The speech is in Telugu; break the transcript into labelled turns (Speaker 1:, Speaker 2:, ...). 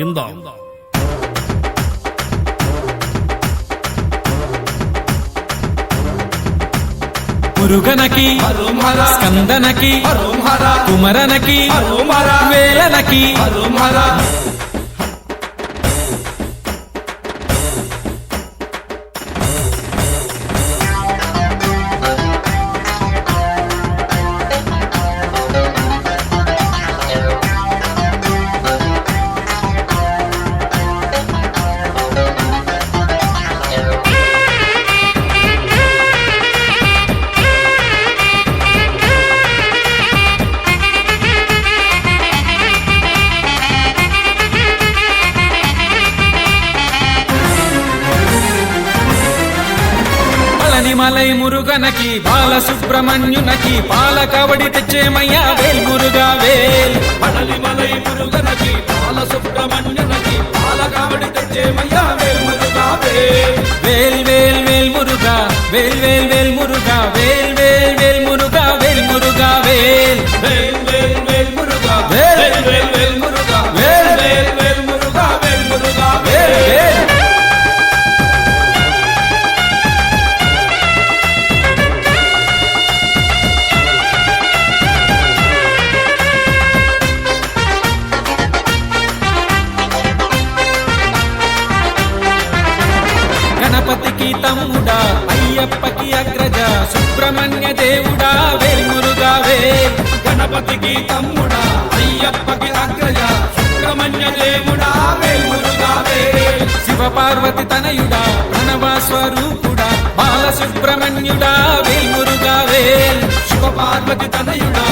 Speaker 1: విందాం.
Speaker 2: మురుగనకి
Speaker 3: హరోమర
Speaker 2: స్కందనకి
Speaker 3: హరోమర
Speaker 2: కుమరనకి
Speaker 3: హరోమర
Speaker 2: వేలనకి
Speaker 3: హరోమర
Speaker 2: మురుగనకి బాల సుబ్రహ్మణ్యునకి పాల కబడి తెచ్చేమయ్యా వేల్ మురుగా వేల్.
Speaker 3: పడలి మురుగనకి బాల సుబ్రహ్మణ్యునకి పాల కబడి తెచ్చేమయ్యా వేల్
Speaker 2: మురుగా వేల్. వేల్ వేల్ వేల్ మురుగా వేల్ వేల్
Speaker 3: వేల్ మురుగా
Speaker 2: వేల్
Speaker 3: వేల్.
Speaker 2: అయ్యప్పకి తమ్ముడా అయ్యప్పకి అగ్రజ సుబ్రహ్మణ్య దేవుడా వేల్
Speaker 3: గణపతికి తమ్ముడా అయ్యప్పకి అగ్రజ సుబ్రహ్మణ్య దేవుడా వేల్మురుగా
Speaker 2: శివ పార్వతి తనయుడా ప్రణవ స్వరూపుడా బాల సుబ్రహ్మణ్యుడా వేల్
Speaker 3: శివ పార్వతి తనయుడా